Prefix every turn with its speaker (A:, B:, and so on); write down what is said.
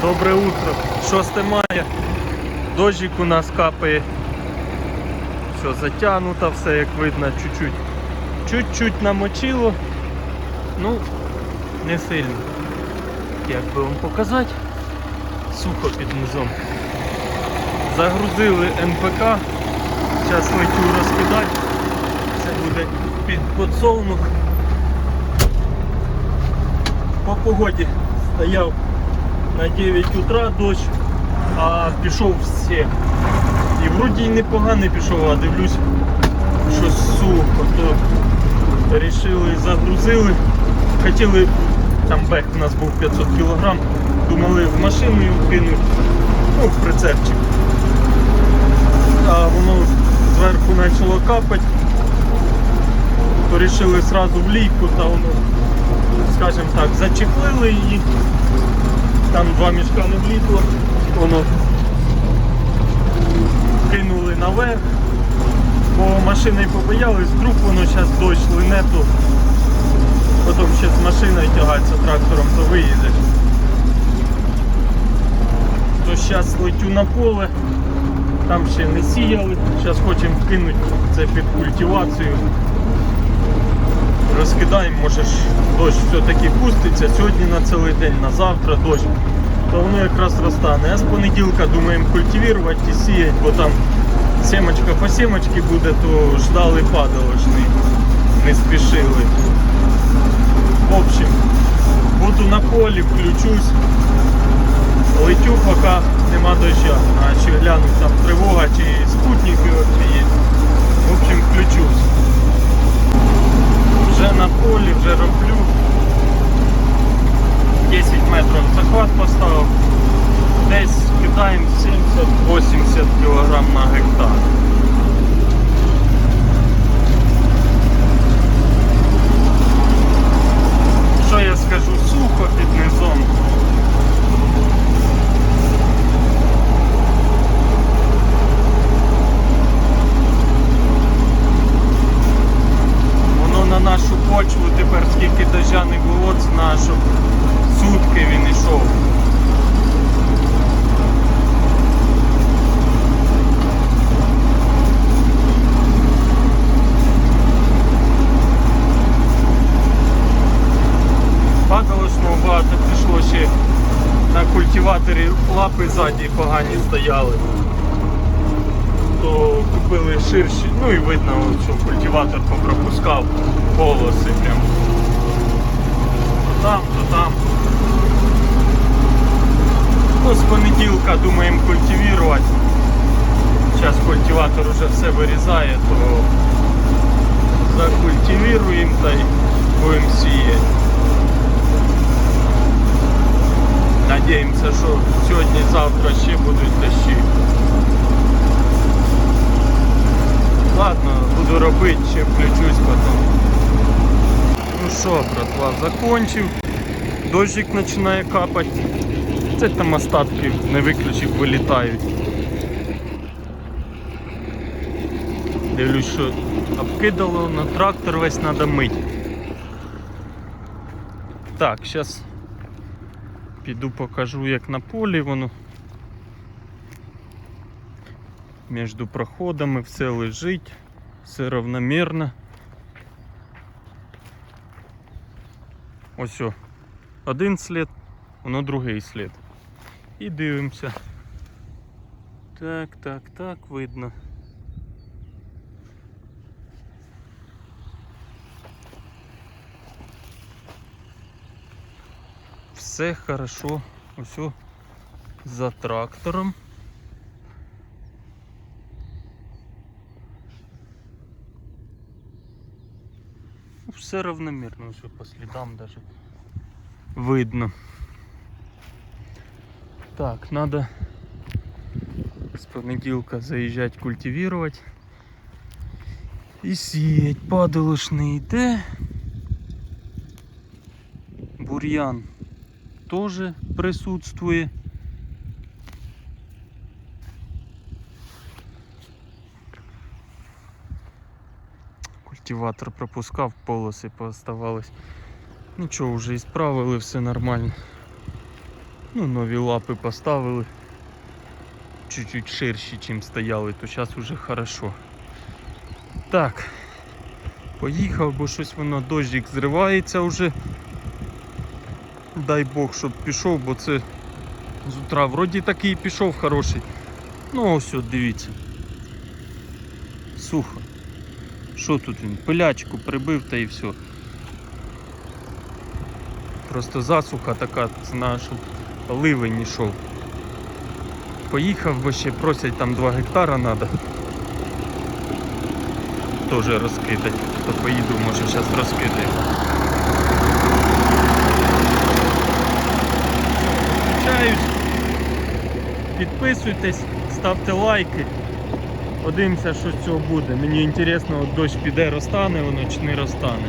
A: Добре утро. 6 мая. Дощик у нас капає. Все затягнуто, все як видно, чуть-чуть. Чуть-чуть намочило. Ну, не сильно. Як би вам показати? Сухо під низом. Загрузили НПК. Зараз летю розкидати. Це буде під подсолнух. По погоді стояв на 9 утра дощ, а пішов в 7. І вроді й непоганий пішов, а дивлюсь, щось сухо. То рішили, загрузили. Хотіли, там бек у нас був 500 кг, думали в машину його кинуть, ну, в прицепчик. А воно зверху почало капати, то вирішили одразу в лійку та воно, скажімо так, зачепили її. Там два мішка не влізло, воно кинули наверх, бо машини побоялись, вдруг воно зараз дощ лине, то потім ще з машиною тягатися трактором, то виїдеш. То зараз летю на поле, там ще не сіяли, зараз хочемо вкинути це під культивацію. Розкидаємо, може ж дощ все-таки пуститься сьогодні на цілий день, на завтра дощ, то воно якраз розтане. А з понеділка думаємо культивувати і сіяти, бо там сімочка по сімочці буде, то ждали падало ж не, спішили. В общем, буду на полі, включусь, летю, поки нема доща. А чи глянуть там тривога, чи спутники вообще є. В общем, включусь. Вже на полі, вже роблю. 10 метрів захват поставив. Десь кидаємо 70-80 кг на гектар. Що я скажу? Сухо під низом. Воно на нашу почву тепер скільки дождя не було, це на сутки він йшов. Падало ж ну, багато пішло ще на культиваторі лапи ззаді погані стояли. То купили ширші, ну і видно, що культиватор попропускав полоси прям. То там, то там. Ну, з понеділка думаємо культивувати. Зараз культиватор вже все вирізає, то закультивіруємо та й будемо сіяти. Надіємося, що сьогодні-завтра ще будуть дощі. Ладно, буду робити, ще включусь потім. Ну що, братва, закончив. Дощик починає капати. Це там остатки не виключив, вилітають. Дивлюсь, що обкидало на трактор весь треба мити. Так, зараз піду покажу як на полі воно. Між проходами все лежить, все равномірно. Ось о, один слід, воно другий слід. І дивимося. Так, так, так, видно. Все хорошо. Ось за трактором. Ну, Все равномірно, все по слідам даже видно. Так, надо с понеділка заїжджати культивувати і сіять. Падалош не йде. Бур'ян теж присутствує. Культиватор пропускав, полоси пооставались. Нічого, вже і справили, все нормально. Ну, нові лапи поставили. Чуть-чуть ширші, чим стояли, то зараз уже хорошо. Так. Поїхав, бо щось воно дощик зривається вже. Дай Бог, щоб пішов, бо це з утра вроді такий пішов хороший. Ну ось дивіться. Сухо. Що тут він? Пилячку прибив та і все. Просто засуха така, знаю, щоб ливень йшов. Поїхав, бо ще просять там 2 гектара треба. Теж розкидати. То поїду, може зараз розкидаю. Включаюсь. Підписуйтесь, ставте лайки. Подивимося, що з цього буде. Мені от дощ піде, розтане воно чи не розтане.